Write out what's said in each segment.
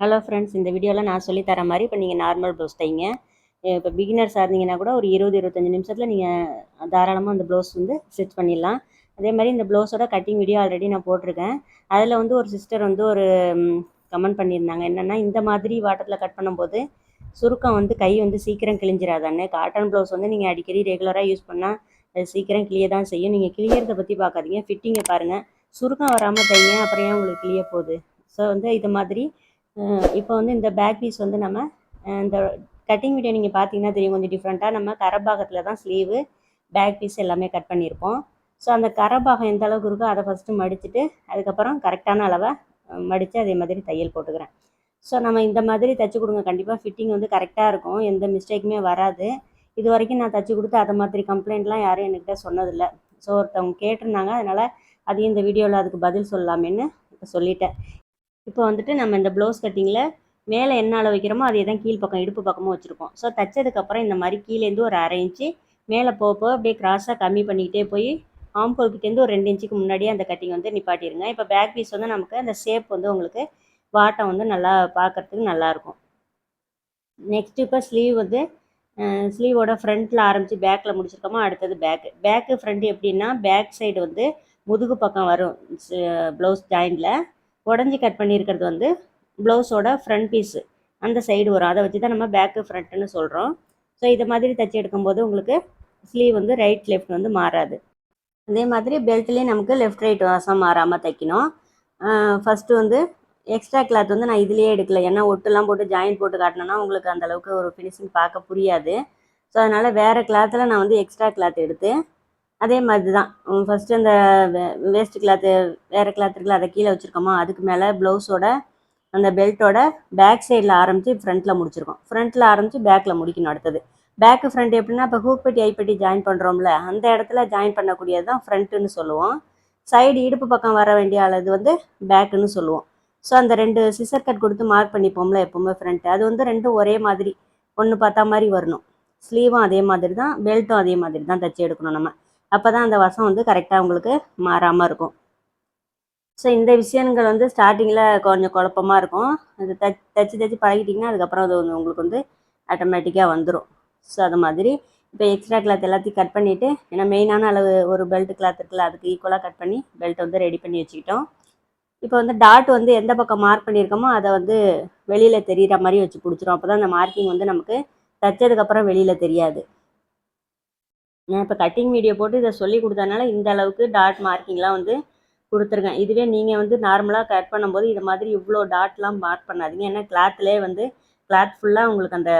Hello friends இந்த வீடியோவில் நான் சொல்லி தர மாதிரி இப்போ நீங்கள் நார்மல் ப்ளவுஸ் தைங்க. இப்போ பிகினர்ஸாக இருந்தீங்கன்னா கூட ஒரு இருபது இருபத்தஞ்சி நிமிஷத்தில் நீங்கள் தாராளமாக அந்த ப்ளவுஸ் வந்து ஸ்டிச் பண்ணிடலாம். அதே மாதிரி இந்த ப்ளவுஸோட கட்டிங் வீடியோ ஆல்ரெடி நான் போட்டிருக்கேன். அதில் வந்து ஒரு சிஸ்டர் வந்து ஒரு கமெண்ட் பண்ணியிருந்தாங்க. என்னென்னா இந்த மாதிரி வாட்டத்தில் கட் பண்ணும்போது சுருக்கம் வந்து கை வந்து சீக்கிரம் கிழிஞ்சிராதான்னு. காட்டன் ப்ளவுஸ் வந்து நீங்கள் அடிக்கடி ரெகுலராக யூஸ் பண்ணால் அது சீக்கிரம் கிளிய தான் செய்யும். நீங்கள் கிளியறதை பற்றி பார்க்காதீங்க ஃபிட்டிங்கை பாருங்கள் சுருக்கம் வராமல் தைங்க அப்புறம் ஏன் உங்களுக்கு கிளிய போகுது? ஸோ வந்து இது மாதிரி இப்போ வந்து இந்த பேக் பீஸ் வந்து நம்ம இந்த கட்டிங் வீடியோ நீங்கள் பார்த்தீங்கன்னா தெரியும் கொஞ்சம் டிஃப்ரெண்ட்டாக நம்ம கரபாகத்தில் தான் ஸ்லீவு பேக் பீஸ் எல்லாமே கட் பண்ணியிருப்போம். ஸோ அந்த கரபாகம் எந்த அளவுக்கு இருக்கோ அதை ஃபஸ்ட்டு மடிச்சுட்டு அதுக்கப்புறம் கரெக்டான அளவை மடித்து அதே மாதிரி தையல் போட்டுக்கிறேன். ஸோ நம்ம இந்த மாதிரி தைச்சி கொடுங்க. கண்டிப்பாக ஃபிட்டிங் வந்து கரெக்டாக இருக்கும். எந்த மிஸ்டேக்குமே வராது. இது வரைக்கும் நான் தைச்சி கொடுத்து அதை மாதிரி கம்ப்ளைண்ட்லாம் யாரும் என்கிட்ட சொன்னதில்லை. ஸோ ஒருத்தவங்க கேட்டிருந்தாங்க. அதனால் அதையும் இந்த வீடியோவில் அதுக்கு பதில் சொல்லலாமேன்னு சொல்லிட்டேன். இப்போ வந்துட்டு நம்ம இந்த ப்ளவுஸ் கட்டிங்கில் மேலே என்ன அளவு வைக்கிறோமோ அதே தான் கீழ் பக்கம் இடுப்பு பக்கமும் வச்சுருக்கோம். ஸோ தைச்சதுக்கப்புறம் இந்த மாதிரி கீழேருந்து ஒரு அரை இன்ச்சு மேலே போக போக அப்படியே கிராஸாக கம்மி பண்ணிக்கிட்டே போய் ஆம்போல்கிட்டேருந்து ஒரு ரெண்டு இன்ச்சுக்கு முன்னாடியே அந்த கட்டிங் வந்து நிப்பாட்டிடுங்க இப்போ பேக் பீஸ் வந்து நமக்கு அந்த ஷேப் வந்து உங்களுக்கு வாட்டம் வந்து நல்லா பார்க்குறதுக்கு நல்லாயிருக்கும் நெக்ஸ்ட்டு இப்போ ஸ்லீவ் வந்து ஸ்லீவோட ஃப்ரண்ட்டில் ஆரம்பித்து பேக்கில் முடிச்சிருக்கோமோ அடுத்தது பேக்கு பேக்கு ஃப்ரண்ட் எப்படின்னா பேக் சைடு வந்து முதுகு பக்கம் வரும் ப்ளவுஸ் ஜாயிண்டில் உடஞ்சி கட் பண்ணியிருக்கிறது வந்து ப்ளவுஸோட ஃப்ரண்ட் பீஸு அந்த சைடு வரும். அதை வச்சு தான் நம்ம பேக்கு ஃப்ரண்ட்டுன்னு சொல்கிறோம் ஸோ இதை மாதிரி தச்சு எடுக்கும்போது உங்களுக்கு ஸ்லீவ் வந்து ரைட் லெஃப்ட் வந்து மாறாது. அதே மாதிரி பெல்ட்லேயும் நமக்கு லெஃப்ட் ரைட் வாசம் மாறாமல் தைக்கணும். ஃபஸ்ட்டு வந்து எக்ஸ்ட்ரா கிளாத் வந்து நான் இதுலேயே எடுக்கல. ஏன்னா ஒட்டுலாம் போட்டு ஜாயின் போட்டு காட்டினேன்னா உங்களுக்கு அந்தளவுக்கு ஒரு ஃபினிஷிங் பார்க்க புரியாது. ஸோ அதனால் வேறு கிளாத்தில் நான் வந்து எக்ஸ்ட்ரா கிளாத் எடுத்து அதே மாதிரி தான் ஃபஸ்ட்டு அந்த வேஸ்ட் கிளாத்து வேறு கிளாத் இருக்குல்ல அதை கீழே வச்சுருக்கோமா அதுக்கு மேலே ப்ளவுஸோட அந்த பெல்ட்டோட பேக் சைடில் ஆரம்பித்து ஃப்ரண்ட்டில் முடிச்சிருக்கோம். ஃப்ரண்ட்டில் ஆரம்பித்து பேக்கில் முடிக்கணும் அடுத்தது. பேக்கு ஃப்ரண்ட் எப்படின்னா இப்போ ஹூக்பட்டி ஐப்பட்டி ஜாயின் பண்ணுறோம்ல அந்த இடத்துல ஜாயின் பண்ணக்கூடியது தான் ஃப்ரண்ட்டுன்னு சொல்லுவோம். சைடு இடுப்பு பக்கம் வர வேண்டிய அளவு வந்து பேக்குன்னு சொல்லுவோம். ஸோ அந்த ரெண்டு சிசர் கட் கொடுத்து மார்க் பண்ணிப்போம்ல எப்போவுமே ஃப்ரண்ட்டு அது வந்து ரெண்டும் ஒரே மாதிரி ஒன்று பார்த்தா மாதிரி வரணும். ஸ்லீவும் அதே மாதிரி தான் பெல்ட்டும் அதே மாதிரி தான் தைச்சி எடுக்கணும் நம்ம. அப்போ தான் அந்த வசம் வந்து கரெக்டாக உங்களுக்கு மாறாமல் இருக்கும். ஸோ இந்த விஷயங்கள் வந்து ஸ்டார்டிங்கில் கொஞ்சம் குழப்பமாக இருக்கும். அது தச் தச்சு தச்சு பழகிட்டிங்கன்னா அதுக்கப்புறம் அது வந்து உங்களுக்கு வந்து ஆட்டோமேட்டிக்காக வந்துடும் ஸோ அது மாதிரி இப்போ எக்ஸ்ட்ரா கிளாத் எல்லாத்தையும் கட் பண்ணிவிட்டு ஏன்னா மெயினான அளவு ஒரு பெல்ட் கிளாத் இருக்குல்ல அதுக்கு ஈக்குவலாக கட் பண்ணி பெல்ட் வந்து ரெடி பண்ணி வச்சுக்கிட்டோம். இப்போ வந்து டாட் வந்து எந்த பக்கம் மார்க் பண்ணியிருக்கோமோ அதை வந்து வெளியில் தெரிகிற மாதிரி வச்சு பிடிச்சிரும். அப்போ தான் அந்த மார்க்கிங் வந்து நமக்கு தைச்சதுக்கப்புறம் வெளியில் தெரியாது. நான் இப்போ கட்டிங் வீடியோ போட்டு இதை சொல்லி கொடுத்தனால இந்த அளவுக்கு டாட் மார்க்கிங்லாம் வந்து கொடுத்துருக்கேன். இதுவே நீங்கள் வந்து நார்மலாக கட் பண்ணும்போது இது மாதிரி இவ்வளோ டாட்லாம் மார்க் பண்ணாதீங்க. ஏன்னா கிளாத்லேயே வந்து கிளாத் ஃபுல்லாக உங்களுக்கு அந்த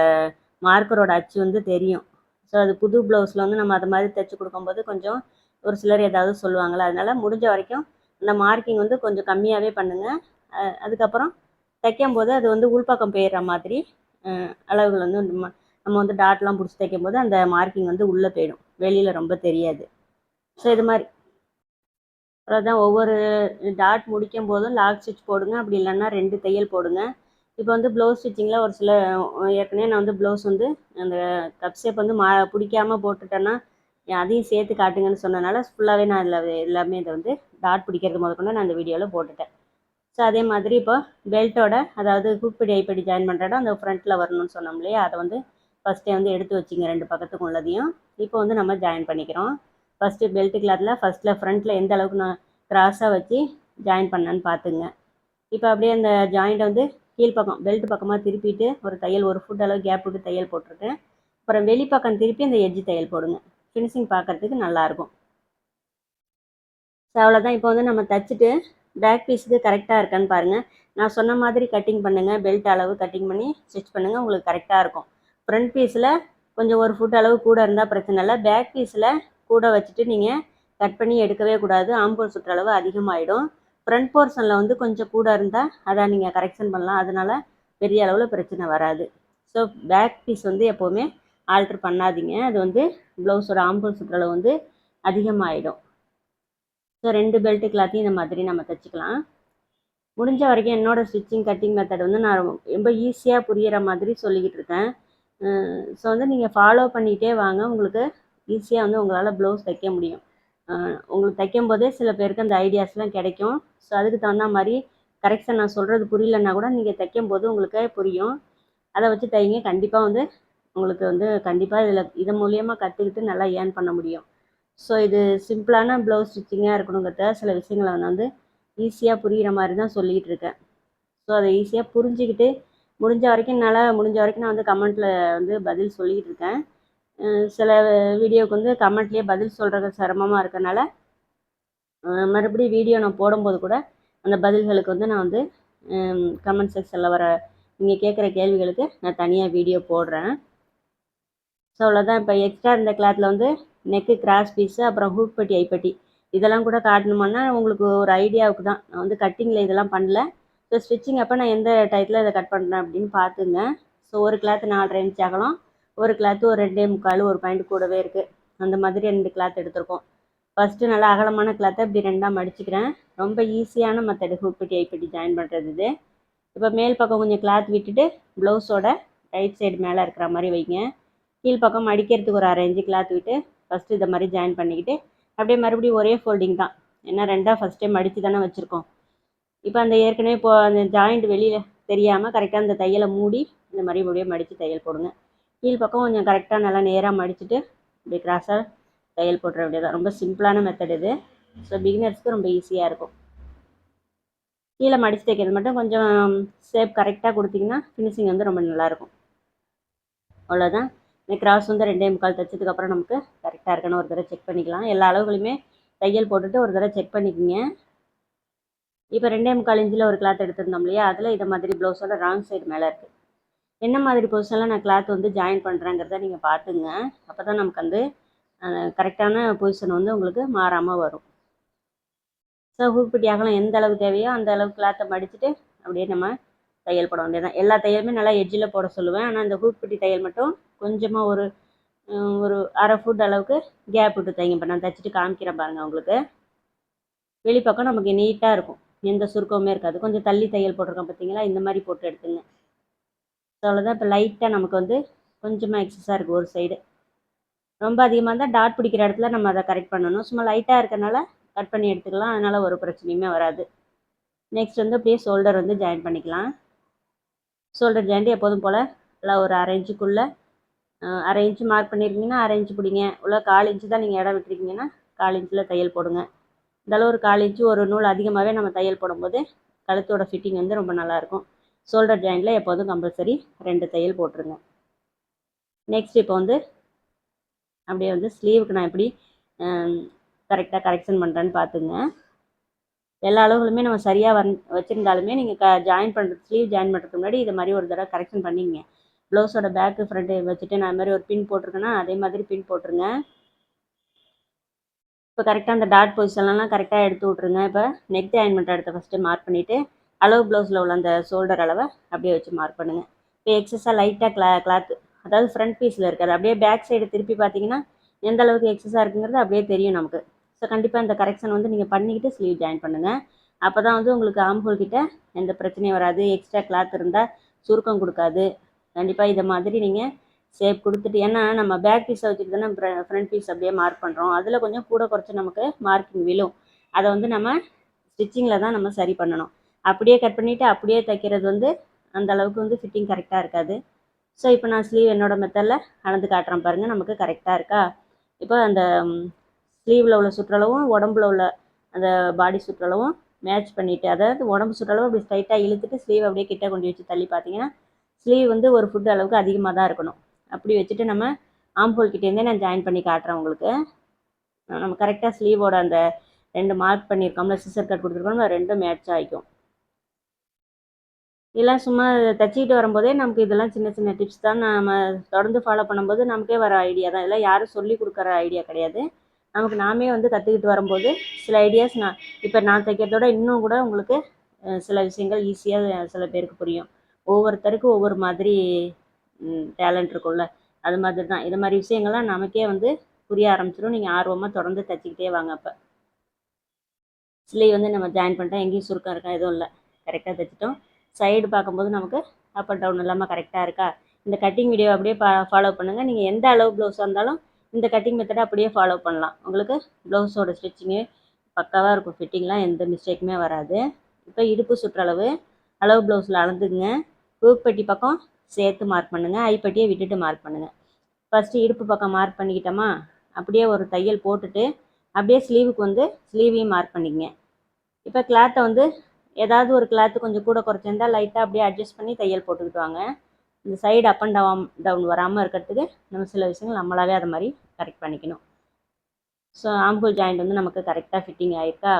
மார்க்கரோட அச்சு வந்து தெரியும். ஸோ அது புது ப்ளவுஸில் வந்து நம்ம அதை மாதிரி தைச்சி கொடுக்கும்போது கொஞ்சம் ஒரு சிலர் ஏதாவது சொல்லுவாங்களா அதனால் முடிஞ்ச வரைக்கும் அந்த மார்க்கிங் வந்து கொஞ்சம் கம்மியாகவே பண்ணுங்கள் அதுக்கப்புறம் தைக்கும் போது அது வந்து உள்பக்கம் போயிடுற மாதிரி அளவுகள் வந்து நம்ம வந்து டாட்லாம் பிடிச்சி தைக்கும் போது அந்த மார்க்கிங் வந்து உள்ளே போயிடும். வெளியில் ரொம்ப தெரியாது. ஸோ இது மாதிரி. அதான் ஒவ்வொரு டாட் முடிக்கும் போதும் லாக் ஸ்டிச் போடுங்க. அப்படி இல்லைன்னா ரெண்டு தையல் போடுங்க. இப்போ வந்து ப்ளவுஸ் ஸ்டிச்சிங்கில் ஒரு சில ஏற்கனவே நான் வந்து ப்ளவுஸ் வந்து அந்த கப் ஷேப் வந்து மா பிடிக்காமல் போட்டுட்டேன்னா அதையும் சேர்த்து காட்டுங்கன்னு சொன்னனால ஃபுல்லாகவே நான் அதில் எல்லாமே இதை வந்து டாட் பிடிக்கிறது முதற்கொண்டு நான் அந்த வீடியோவில் போட்டுட்டேன். ஸோ அதே மாதிரி இப்போ பெல்ட்டோட அதாவது குப்பிடி ஐப்படி ஜாயின் பண்ணுற அந்த ஃப்ரண்ட்டில் வரணும்னு சொன்னோம் இல்லையா? அதை வந்து ஃபஸ்ட்டே வந்து எடுத்து வச்சிங்க ரெண்டு பக்கத்துக்கும் உள்ளதையும். இப்போ வந்து நம்ம ஜாயின் பண்ணிக்கிறோம். ஃபஸ்ட்டு பெல்ட் கிளாத்தில் ஃபஸ்ட்டில் ஃப்ரண்ட்டில் எந்த அளவுக்கு நான் க்ராஸாக வச்சு ஜாயின் பண்ணேன்னு பார்த்துங்க இப்போ அப்படியே அந்த ஜாயிண்ட்டை வந்து கீழ் பக்கம் பெல்ட் பக்கமாக திருப்பிட்டு ஒரு தையல் ஒரு ஃபுட் அளவு கேப் விட்டு தையல் போட்டிருக்கேன். அப்புறம் வெளிப்பக்கம் திருப்பி அந்த எஜ்ஜு தையல் போடுங்க. ஃபினிஷிங் பார்க்குறதுக்கு நல்லாயிருக்கும் ஸோ அவ்வளோதான் இப்போ வந்து நம்ம தைச்சிட்டு பேக் பீஸுக்கு கரெக்டாக இருக்கான்னு பாருங்கள் நான் சொன்ன மாதிரி கட்டிங் பண்ணுங்கள் பெல்ட் அளவு கட்டிங் பண்ணி ஸ்டிச் பண்ணுங்கள் உங்களுக்கு கரெக்டாக இருக்கும். ஃப்ரண்ட் பீஸில் கொஞ்சம் ஒரு ஃபுட் அளவு கூட இருந்தால் பிரச்சனை இல்லை. பேக் பீஸில் கூட வச்சுட்டு நீங்கள் கட் பண்ணி எடுக்கவே கூடாது. ஆம்பூர் சுற்றளவு அதிகமாகிடும் ஃப்ரண்ட் போர்ஷனில் வந்து கொஞ்சம் கூட இருந்தால் அதை நீங்கள் கரெக்ஷன் பண்ணலாம். அதனால் பெரிய அளவில் பிரச்சனை வராது. ஸோ பேக் பீஸ் வந்து எப்போவுமே ஆல்ட்ரு பண்ணாதீங்க. அது வந்து ப்ளவுஸோட ஆம்பூர் சுற்றளவு வந்து அதிகமாகிடும் ஸோ ரெண்டு பெல்ட்டு கிளாத்தையும் இந்த மாதிரி நம்ம தைச்சிக்கலாம். முடிஞ்ச வரைக்கும் என்னோடய ஸ்டிச்சிங் கட்டிங் மெத்தட் வந்து நான் ரொம்ப ஈஸியாக புரிகிற மாதிரி சொல்லிக்கிட்டு இருக்கேன். ஸோ வந்து நீங்கள் ஃபாலோ பண்ணிகிட்டே வாங்க. உங்களுக்கு ஈஸியாக வந்து உங்களால் ப்ளவுஸ் தைக்க முடியும். உங்களுக்கு தைக்கும் போதே சில பேருக்கு அந்த ஐடியாஸ்லாம் கிடைக்கும். ஸோ அதுக்கு தகுந்த மாதிரி கரெக்ஷன் நான் சொல்கிறது புரியலன்னா கூட நீங்கள் தைக்கும் போது உங்களுக்கு புரியும். அதை வச்சு தைங்க. கண்டிப்பாக வந்து உங்களுக்கு வந்து கண்டிப்பாக இதில் இதன் மூலியமாக கற்றுக்கிட்டு நல்லா ஏர்ன் பண்ண முடியும். ஸோ இது சிம்பிளான ப்ளவுஸ் ஸ்டிச்சிங்காக இருக்கணுங்கிறத சில விஷயங்களை நான் வந்து ஈஸியாக புரிகிற மாதிரி தான் சொல்லிகிட்டு இருக்கேன். ஸோ அதை ஈஸியாக புரிஞ்சுக்கிட்டு முடிஞ்ச வரைக்கும் என்னால் முடிஞ்ச வரைக்கும் நான் வந்து கமெண்ட்டில் வந்து பதில் சொல்லிக்கிட்டு இருக்கேன். சில வீடியோவுக்கு வந்து கமெண்ட்லேயே பதில் சொல்கிறது சிரமமாக இருக்கனால மறுபடியும் வீடியோ நான் போடும்போது கூட அந்த பதில்களுக்கு வந்து நான் வந்து கமெண்ட் செக்ஷனில் வர நீங்கள் கேட்குற கேள்விகளுக்கு நான் தனியாக வீடியோ போடுறேன். ஸோ அவ்வளோதான் இப்போ எக்ஸ்ட்ரா இந்த கிளாத்தில் வந்து நெக்கு கிராஸ் பீஸு அப்புறம் ஹூக் பட்டி ஐப்பட்டி இதெல்லாம் கூட காட்டணுமான்னா உங்களுக்கு ஒரு ஐடியாவுக்கு தான். நான் வந்து கட்டிங்கில் இதெல்லாம் பண்ணல. ஸோ ஸ்டிச்சிங் அப்போ நான் எந்த டைத்தில் இதை கட் பண்ணுறேன் அப்படின்னு பார்த்துங்க. ஸோ ஒரு கிளாத் நாலரை இன்ச் அகலம் ஒரு கிளாத்து ஒரு ரெண்டே முக்கால் ஒரு பாயிண்ட் கூடவே இருக்குது அந்த மாதிரி ரெண்டு கிளாத் எடுத்திருக்கோம். ஃபஸ்ட்டு நல்லா அகலமான கிளாத்தை இப்படி ரெண்டாக மடிச்சுக்கிறேன். ரொம்ப ஈஸியான மெத்தடு ஹூக் பட்டி ஐப்பட்டி ஜாயின் பண்ணுறது இது. இப்போ மேல் பக்கம் கொஞ்சம் கிளாத் விட்டுட்டு ப்ளவுஸோட ரைட் சைடு மேலே இருக்கிற மாதிரி வைங்க. கீழ் பக்கம் மடிக்கிறதுக்கு ஒரு அரை இன்ச்சு கிளாத் விட்டு ஃபஸ்ட்டு இதை மாதிரி ஜாயின் பண்ணிக்கிட்டு அப்படியே மறுபடியும் ஒரே ஃபோல்டிங் தான். ஏன்னா ரெண்டாக ஃபஸ்ட்டே மடித்து தானே வச்சுருக்கோம். இப்போ அந்த ஏற்கனவே இப்போ அந்த ஜாயிண்ட் வெளியில் தெரியாமல் கரெக்டாக அந்த தையலை மூடி இந்த மாதிரி அப்படியே மடித்து தையல் போடுங்க. கீழ் பக்கம் கொஞ்சம் கரெக்டாக நல்லா நேராக மடிச்சுட்டு இப்படி கிராஸாக தையல் போட்டுற வேண்டியதான் ரொம்ப சிம்பிளான மெத்தட் இது. ஸோ பிகினர்ஸ்க்கு ரொம்ப ஈஸியாக இருக்கும். கீழே மடித்து தைக்கிறது மட்டும் கொஞ்சம் ஷேப் கரெக்டாக கொடுத்தீங்கன்னா ஃபினிஷிங் வந்து ரொம்ப நல்லாயிருக்கும் அவ்வளோதான் இந்த கிராஸ் வந்து ரெண்டே முக்கால் தைச்சதுக்கப்புறம் நமக்கு கரெக்டாக இருக்குன்னு ஒரு தடவை செக் பண்ணிக்கலாம். எல்லா அளவுகளையுமே தையல் போட்டுட்டு ஒரு தடவை செக் பண்ணிக்கோங்க. இப்போ ரெண்டே முக்கால் இன்ச்சில் ஒரு கிளாத் எடுத்திருந்தோம் இல்லையா? அதில் இதை மாதிரி ப்ளவுஸோட ராங் சைடு மேலே இருக்குது என்ன மாதிரி பொசிஷனில் நான் கிளாத் வந்து ஜாயின் பண்ணுறேங்கிறத நீங்கள் பார்த்துங்க அப்போ தான் நமக்கு வந்து கரெக்டான பொசிஷன் வந்து உங்களுக்கு மாறாமல் வரும். ஸோ ஹூக்பட்டி அகலம் எந்த அளவு தேவையோ அந்த அளவுக்கு கிளாத்தை மடிச்சுட்டு அப்படியே நம்ம தையல் போட வேண்டியதான் எல்லா தையலுமே நல்லா எட்ஜில் போட சொல்லுவேன். ஆனால் இந்த ஹூப்பிட்டி தையல் மட்டும் கொஞ்சமாக ஒரு ஒரு அரை ஃபுட் அளவுக்கு கேப் விட்டு தைங்க. இப்போ நான் தைச்சிட்டு காமிக்கிறேன் பாருங்கள் உங்களுக்கு. வெளிப்பக்கம் நமக்கு நீட்டாக இருக்கும். எந்த சுருக்கமுமே இருக்காது. கொஞ்சம் தள்ளி தையல் போட்டிருக்கோம் பார்த்தீங்களா இந்த மாதிரி போட்டு எடுத்துங்க. ஸோ அவ்வளோதான் இப்போ லைட்டாக நமக்கு வந்து கொஞ்சமாக எக்ஸஸாக இருக்குது ஒரு சைடு ரொம்ப அதிகமாக இருந்தால் டாட் பிடிக்கிற இடத்துல நம்ம அதை கரெக்ட் பண்ணணும். சும்மா லைட்டாக இருக்கனால கட் பண்ணி எடுத்துக்கலாம். அதனால் ஒரு பிரச்சனையுமே வராது. நெக்ஸ்ட் வந்து அப்படியே ஷோல்டர் வந்து ஜாயின் பண்ணிக்கலாம். ஷோல்டர் ஜாயிண்ட் எப்போதும் போல் நல்லா ஒரு அரை இன்ச்சுக்குள்ளே அரை இன்ச்சு மார்க் பண்ணியிருக்கீங்கன்னா அரை இன்ச்சு பிடிங்க. உள்ள கால் இன்ச்சு தான் நீங்கள் இடம் விட்டுருக்கீங்கன்னா கால் இன்ச்சில் தையல் போடுங்க. இந்த அளவு ஒரு கால் இன்ச்சு ஒரு நூல் அதிகமாகவே நம்ம தையல் போடும்போது கழுத்தோட ஃபிட்டிங் வந்து ரொம்ப நல்லாயிருக்கும். ஷோல்டர் ஜாயிண்டில் எப்போதும் கம்பல்சரி ரெண்டு தையல் போட்டுருங்க. நெக்ஸ்ட் இப்போ வந்து அப்படியே வந்து ஸ்லீவுக்கு நான் எப்படி கரெக்டாக கரெக்ஷன் பண்ணுறேன்னு பார்த்துங்க. எல்லா அளவுகளுமே நம்ம சரியாக வந் வச்சுருந்தாலுமே நீங்கள் க ஜாயின் பண்ணுறது ஸ்லீவ் ஜாயின் பண்ணுறதுக்கு முன்னாடி இது மாதிரி ஒரு தடவை கரெக்ஷன் பண்ணிங்க ப்ளவுஸோட பேக்கு ஃப்ரண்ட்டு வச்சுட்டு நான் மாதிரி ஒரு பின் போட்டிருக்கேன்னா அதே மாதிரி பின் போட்டுருங்க. இப்போ கரெக்டாக அந்த டாட் பொசிஷன்லாம் கரெக்டாக எடுத்து விட்ருங்க இப்போ நெக் ஜாயின் பண்ணுற இடத்த ஃபஸ்ட்டு மார்க் பண்ணிவிட்டு அளவு ப்ளவுஸில் உள்ள அந்த ஷோல்டர் அளவை அப்படியே வச்சு மார்க் பண்ணுங்கள் இப்போ எக்ஸஸாக லைட்டாக கிளா கிளாத்து அதாவது ஃப்ரண்ட் பீஸில் இருக்காது அப்படியே பேக் சைடு திருப்பி பார்த்தீங்கன்னா எந்த அளவுக்கு எக்ஸஸாக இருக்குங்கிறது அப்படியே தெரியும் நமக்கு. ஸோ கண்டிப்பாக இந்த கரெக்ஷன் வந்து நீங்கள் பண்ணிக்கிட்டு ஸ்லீவ் ஜாயின் பண்ணுங்கள் அப்போ தான் வந்து உங்களுக்கு ஆம்ஹோல் கிட்ட எந்த பிரச்சனையும் வராது. எக்ஸ்ட்ரா கிளாத் இருந்தால் சுருக்கம் கொடுக்காது. கண்டிப்பாக இதை மாதிரி நீங்கள் ஷேப் கொடுத்துட்டு ஏன்னா நம்ம பேக் பீஸை வச்சுட்டு தானே ஃப்ரண்ட் பீஸ் அப்படியே மார்க் பண்ணுறோம் அதில் கொஞ்சம் கூட குறைச்சி நமக்கு மார்க்கிங் விழும். அதை வந்து நம்ம ஸ்டிச்சிங்கில் தான் நம்ம சரி பண்ணணும். அப்படியே கட் பண்ணிவிட்டு அப்படியே தைக்கிறது வந்து அந்த அளவுக்கு வந்து ஃபிட்டிங் கரெக்டாக இருக்காது. ஸோ இப்போ நான் ஸ்லீவ் என்னோடய மெத்தடில் அளந்து காட்டுறேன் பாருங்கள் நமக்கு கரெக்டாக இருக்கா? இப்போ அந்த ஸ்லீவில் உள்ள சுற்றளவும் உடம்புல உள்ள அந்த பாடி சுற்றளவும் மேட்ச் பண்ணிவிட்டு அதாவது உடம்பு சுற்றளவு அப்படி ஸ்ட்ரைட்டாக இழுத்துட்டு ஸ்லீவ் அப்படியே கிட்ட கொண்டு வச்சு தள்ளி பார்த்தீங்கன்னா ஸ்லீவ் வந்து ஒரு ஃபுட் அளவுக்கு அதிகமாக தான் இருக்கணும். அப்படி வச்சுட்டு நம்ம ஆம்போல் கிட்டேருந்தே நான் ஜாயின் பண்ணி காட்டுறேன் உங்களுக்கு. நம்ம கரெக்டாக ஸ்லீவோட அந்த ரெண்டு மார்க் பண்ணியிருக்கோம்ல சிசர் கட் கொடுத்துருக்கோம் ரெண்டும் மேட்ச் ஆகிக்கும். இதெல்லாம் சும்மா தைச்சிக்கிட்டு வரும்போதே நமக்கு இதெல்லாம் சின்ன சின்ன டிப்ஸ் தான். நம்ம தொடர்ந்து ஃபாலோ பண்ணும்போது நமக்கே வர ஐடியா தான். இதெல்லாம் யாரும் சொல்லி கொடுக்குற ஐடியா கிடையாது. நமக்கு நாமே வந்து கற்றுக்கிட்டு வரும்போது சில ஐடியாஸ் நான் இப்போ நான் தைக்கிறதோட இன்னும் கூட உங்களுக்கு சில விஷயங்கள் ஈஸியாக சில பேருக்கு புரியும். ஒவ்வொருத்தருக்கும் ஒவ்வொரு மாதிரி டேலண்ட் இருக்கும்ல. அது மாதிரி தான் இது மாதிரி விஷயங்கள்லாம் நமக்கே வந்து புரிய ஆரம்பிச்சிடும் நீங்கள் ஆர்வமாக தொடர்ந்து தைச்சிக்கிட்டே வாங்க அப்போ. சிலை வந்து நம்ம ஜாயின் பண்ணிட்டோம். எங்கேயும் சுருக்கம் இருக்கா? எதுவும் இல்லை. கரெக்டாக தைச்சிட்டோம். சைடு பார்க்கும்போது நமக்கு அப் அண்ட் டவுன் இல்லாமல் கரெக்டாக இருக்கா? இந்த கட்டிங் வீடியோ அப்படியே பா ஃபாலோ பண்ணுங்கள் நீங்கள் எந்த அளவு ப்ளவுஸாக இருந்தாலும் இந்த கட்டிங் மெத்தடை அப்படியே ஃபாலோ பண்ணலாம். உங்களுக்கு ப்ளவுஸோட ஸ்டிச்சிங்கு பக்காவாக இருக்கும். ஃபிட்டிங்லாம் எந்த மிஸ்டேக்குமே வராது. இப்போ இடுப்பு சுற்றளவு அளவு ப்ளவுஸில் அளந்துங்க ஹூக் பக்கம் சேர்த்து மார்க் பண்ணுங்கள் ஐப்பட்டியை விட்டுட்டு மார்க் பண்ணுங்கள் ஃபஸ்ட்டு இடுப்பு பக்கம் மார்க் பண்ணிக்கிட்டோமா? அப்படியே ஒரு தையல் போட்டுட்டு அப்படியே ஸ்லீவுக்கு வந்து ஸ்லீவையும் மார்க் பண்ணிக்கங்க. இப்போ கிளாத்தை வந்து ஏதாவது ஒரு கிளாத்து கொஞ்சம் கூட குறைச்சிருந்தா லைட்டாக அப்படியே அட்ஜஸ்ட் பண்ணி தையல் போட்டுக்கிட்டு வாங்க. இந்த side up and down down வராமல் இருக்கிறதுக்கு நம்ம சில விஷயங்கள் நம்மளாவே அதை மாதிரி கரெக்ட் பண்ணிக்கணும். ஸோ ஆம்பூல் ஜாயிண்ட் வந்து நமக்கு கரெக்டாக ஃபிட்டிங் ஆயிருக்கா?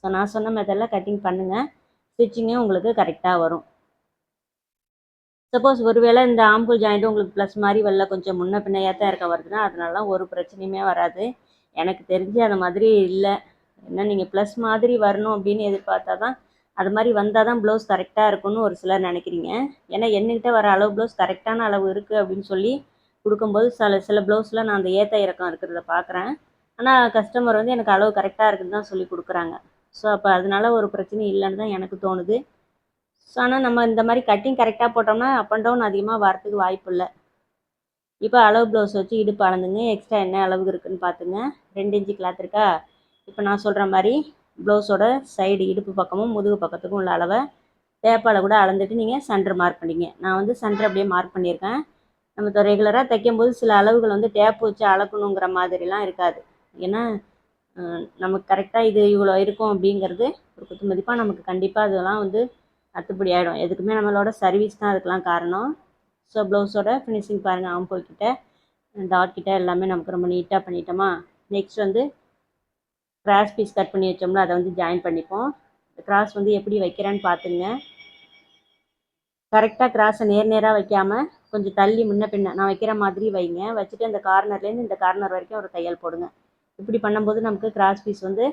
ஸோ நான் சொன்ன மெத்தடில் கட்டிங் பண்ணுங்கள் ஸ்டிச்சிங்கும் உங்களுக்கு கரெக்டாக வரும். சப்போஸ் ஒருவேளை இந்த ஆம்பூல் ஜாயிண்ட் உங்களுக்கு ப்ளஸ் மாதிரி வெளில கொஞ்சம் முன்ன பின்னையாக தான் இருக்க வருதுன்னா அதனாலலாம் ஒரு பிரச்சனையுமே வராது. எனக்கு தெரிஞ்சு அந்த மாதிரி இல்லை. என்ன நீங்கள் ப்ளஸ் மாதிரி வரணும் அப்படின்னு எதிர்பார்த்தா தான் அது மாதிரி வந்தால் தான் ப்ளவுஸ் கரெக்டாக இருக்கும்னு ஒரு சிலர் நினைக்கிறீங்க. ஏன்னா என்கிட்ட வர அளவு ப்ளவுஸ் கரெக்டான அளவு இருக்குது அப்படின்னு சொல்லி கொடுக்கும்போது சில சில ப்ளவுஸில் நான் அந்த ஏத்த இறக்கம் இருக்கிறத பார்க்குறேன் ஆனால் கஸ்டமர் வந்து எனக்கு அளவு கரெக்டாக இருக்குதுன்னு தான் சொல்லி கொடுக்குறாங்க. ஸோ அப்போ அதனால ஒரு பிரச்சனையும் இல்லைன்னு தான் எனக்கு தோணுது. ஸோ ஆனால் நம்ம இந்த மாதிரி கட்டிங் கரெக்டாக போட்டோம்னா அப் அண்ட் டவுன் அதிகமாக வரத்துக்கு வாய்ப்பு இல்லை. இப்போ அளவு ப்ளவுஸ் வச்சு இடுப்பு அளந்துங்க. எக்ஸ்ட்ரா என்ன அளவுக்கு இருக்குன்னு பார்த்துங்க ரெண்டு இன்ச்சு கிளாத் இருக்கா? இப்போ நான் சொல்கிற மாதிரி ப்ளவுஸோட சைடு இடுப்பு பக்கமும் முதுகு பக்கத்துக்கும் உள்ள அளவை டேப்பால் கூட அளந்துட்டு நீங்கள் சென்டர் மார்க் பண்ணிங்க. நான் வந்து சென்டர் அப்படியே மார்க் பண்ணியிருக்கேன். நம்ம ரெகுலராக தைக்கும்போது சில அளவுகள் வந்து டேப் வச்சு அளக்கணுங்கிற மாதிரிலாம் இருக்காது. ஏன்னா நமக்கு கரெக்டாக இது இவ்வளோ இருக்கும் அப்படிங்கிறது ஒரு குத்து மதிப்பாக நமக்கு கண்டிப்பாக அதெல்லாம் வந்து அத்துப்படி ஆகிடும் எதுக்குமே நம்மளோட சர்வீஸ் தான் அதுக்கெலாம் காரணம். ஸோ ப்ளவுஸோட ஃபினிஷிங் பாருங்கள் ஆம்போல் கிட்ட. டாட் கிட்ட எல்லாமே நமக்கு ரொம்ப நீட்டாக பண்ணிட்டோமா? நெக்ஸ்ட் வந்து கிராஸ் பீஸ் கட் பண்ணி வச்சோம்னா அதை வந்து ஜாயின் பண்ணிப்போம். கிராஸ் வந்து எப்படி வைக்கிறேன்னு பார்த்துங்க கரெக்டாக கிராஸை நேர் நேராக வைக்காமல் கொஞ்சம் தள்ளி முன்ன பின்ன நான் வைக்கிற மாதிரி வைங்க. வச்சுட்டு அந்த கார்னர்லேருந்து இந்த கார்னர் வரைக்கும் ஒரு தையல் போடுங்க. இப்படி பண்ணும்போது நமக்கு கிராஸ் பீஸ் வந்து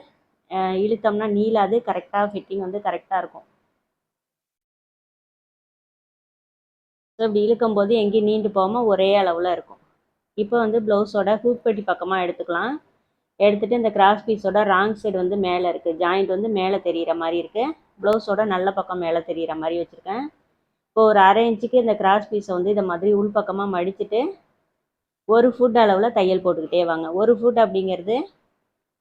இழுத்தோம்னா நீளாது கரெக்டாக ஃபிட்டிங் வந்து கரெக்டாக இருக்கும். இப்படி இழுக்கும்போது எங்கேயும் நீண்டு போகாமல் ஒரே அளவில் இருக்கும். இப்போ வந்து ப்ளவுஸோட ஹூக் பெட்டி பக்கமாக எடுத்துக்கலாம். எடுத்துகிட்டு இந்த கிராஸ் பீஸோட ராங் சைடு வந்து மேலே இருக்குது ஜாயிண்ட் வந்து மேலே தெரிகிற மாதிரி இருக்குது ப்ளவுஸோட நல்ல பக்கம் மேலே தெரிகிற மாதிரி வச்சுருக்கேன். இப்போ ஒரு அரை இன்ச்சுக்கு இந்த கிராஸ் பீஸை வந்து இதை மாதிரி உள் பக்கமாக மடிச்சுட்டு ஒரு ஃபுட் அளவில் தையல் போட்டுக்கிட்டே வாங்க. ஒரு ஃபுட் அப்படிங்கிறது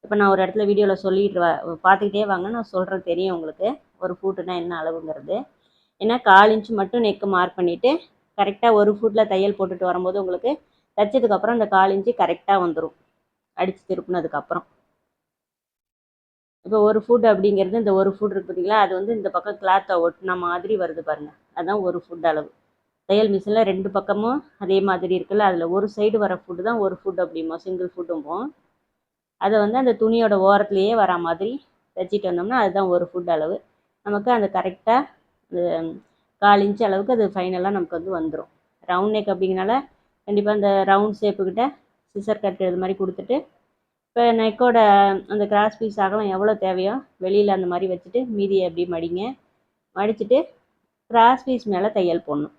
இப்போ நான் ஒரு இடத்துல வீடியோவில் சொல்லிட்டு பார்த்துக்கிட்டே வாங்க. நான் சொல்கிறது தெரியும் உங்களுக்கு. ஒரு ஃபுட்டுனா என்ன அளவுங்கிறது. ஏன்னா கால் இன்ச்சு மட்டும் நெக்கு மார்க் பண்ணிவிட்டு கரெக்டாக ஒரு ஃபுட்டில் தையல் போட்டுட்டு வரும்போது உங்களுக்கு தைச்சதுக்கப்புறம் இந்த கால் இன்ச்சு கரெக்டாக வந்துடும் அடித்து திருப்பினதுக்கப்புறம் இப்போ ஒரு ஃபுட் அப்படிங்கிறது இந்த ஒரு ஃபுட் இருக்கு பார்த்தீங்களா? அது வந்து இந்த பக்கம் கிளாத்தை ஒட்டின மாதிரி வருது பாருங்கள் அதுதான் ஒரு ஃபுட் அளவு. தையல் மிஷினில் ரெண்டு பக்கமும் அதே மாதிரி இருக்குல்ல? அதில் ஒரு சைடு வர ஃபுட்டு தான் ஒரு ஃபுட் அப்படிமோ சிங்கிள் ஃபுட்டும்போம் அதை வந்து அந்த துணியோட ஓரத்துலேயே வர மாதிரி தைச்சிட்டு வந்தோம்னா அதுதான் ஒரு ஃபுட் அளவு. நமக்கு அந்த கரெக்டாக கால் இன்ச் அளவுக்கு அது ஃபைனலாக நமக்கு வந்து வந்துடும் ரவுண்ட் நெக் அப்படிங்கனால கண்டிப்பாக அந்த ரவுண்ட் ஷேப்புக்கிட்ட சிசர் கட் இது மாதிரி கொடுத்துட்டு இப்போ நெக்கோட அந்த கிராஸ் பீஸ் அகலம் எவ்வளோ தேவையோ வெளியில் அந்த மாதிரி வச்சுட்டு மீதியை அப்படி மடிங்க. மடிச்சுட்டு கிராஸ் பீஸ் மேலே தையல் போடணும்.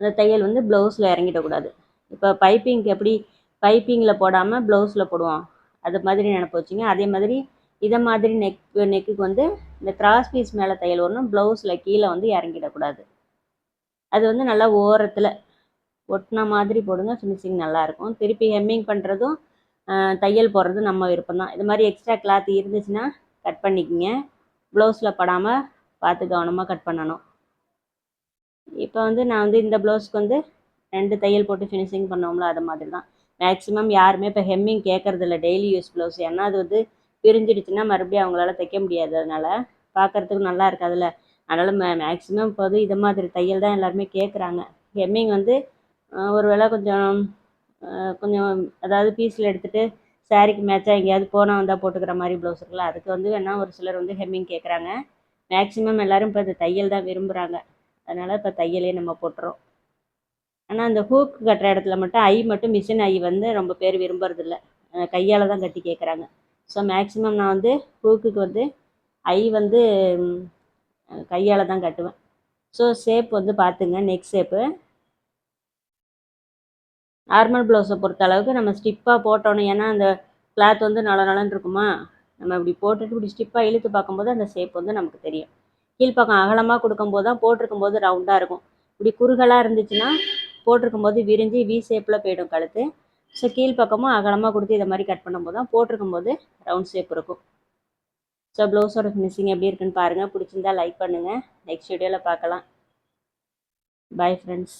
அந்த தையல் வந்து ப்ளவுஸில் இறங்கிடக்கூடாது இப்போ பைப்பிங்க்கு எப்படி பைப்பிங்கில் போடாமல் ப்ளவுஸில் போடுவோம். அது மாதிரி நினப்பு வச்சுங்க. அதே மாதிரி இதை மாதிரி நெக் நெக்குக்கு வந்து இந்த கிராஸ் பீஸ் மேலே தையல் வரணும். ப்ளவுஸில் கீழே வந்து இறங்கிடக்கூடாது. அது வந்து நல்லா ஓரத்தில் ஒட்டின மாதிரி போடுங்க. ஃபினிஷிங் நல்லாயிருக்கும். திருப்பி ஹெம்மிங் பண்ணுறதும் தையல் போடுறதும் நம்ம விருப்பம் தான் இது மாதிரி எக்ஸ்ட்ரா கிளாத் இருந்துச்சுன்னா கட் பண்ணிக்கிங்க. ப்ளவுஸில் படாமல் பார்த்து கவனமாக கட் பண்ணணும். இப்போ வந்து நான் வந்து இந்த ப்ளவுஸ்க்கு வந்து ரெண்டு தையல் போட்டு ஃபினிஷிங் பண்ணோம்ல அது மாதிரி தான் மேக்ஸிமம் யாருமே இப்போ ஹெம்மிங் கேட்குறதில்ல டெய்லி யூஸ் ப்ளவுஸ் ஏன்னா அது வந்து பிரிஞ்சிடுச்சுன்னா மறுபடியும் அவங்களால தைக்க முடியாது. அதனால் பார்க்குறதுக்கு நல்லா இருக்காதுல்ல. அதனால் மே மேக்ஸிமம் இப்போ வந்து இது மாதிரி தையல் தான் எல்லாருமே கேட்குறாங்க ஹெம்மிங் வந்து ஒரு வேளை கொஞ்சம் கொஞ்சம் அதாவது பீஸில் எடுத்துகிட்டு சாரீக்கு மேட்சாக எங்கேயாவது போனால் வந்தால் போட்டுக்கிற மாதிரி ப்ளவுஸ் இருக்குல்ல அதுக்கு வந்து வேணால் ஒரு சிலர் வந்து ஹெம்மிங் கேட்குறாங்க மேக்ஸிமம் எல்லோரும் இப்போ இந்த தையல் தான் விரும்புகிறாங்க அதனால் இப்போ தையலே நம்ம போட்டுறோம். ஆனால் அந்த ஹூக் கட்டுற இடத்துல மட்டும் ஐ மட்டும் மிஷின் ஐ வந்து ரொம்ப பேர் விரும்புறதில்ல. கையால் தான் கட்டி கேட்குறாங்க ஸோ மேக்ஸிமம் நான் வந்து ஹூக்குக்கு வந்து ஐ வந்து கையால் தான் கட்டுவேன். ஸோ ஷேப் வந்து பார்த்துங்க நெக் ஷேப்பு நார்மல் ப்ளவுஸை பொறுத்த அளவுக்கு நம்ம ஸ்டிப்பாக போட்டோன்னு ஏன்னா அந்த கிளாத் வந்து நல்ல நலன் இருக்குமா? நம்ம இப்படி போட்டுட்டு இப்படி ஸ்டிப்பாக இழுத்து பார்க்கும்போது அந்த ஷேப் வந்து நமக்கு தெரியும். கீழ்ப்பக்கம் அகலமாக கொடுக்கும்போது தான் போட்டிருக்கும் போது ரவுண்டாக இருக்கும். இப்படி குறுகலாக இருந்துச்சுன்னா போட்டிருக்கும் போது விரிஞ்சு வி ஷேப்பில் போயிடும் கழுத்து. ஸோ கீழ்ப்பக்கமும் அகலமாக கொடுத்து இதை மாதிரி கட் பண்ணும்போது தான் போட்டிருக்கும் போது ரவுண்ட் ஷேப் இருக்கும் ஸோ ப்ளவுஸோட ஃபினிஷிங் எப்படி இருக்குன்னு பாருங்கள் பிடிச்சிருந்தா லைக் பண்ணுங்கள் நெக்ஸ்ட் வீடியோவில் பார்க்கலாம். Bye friends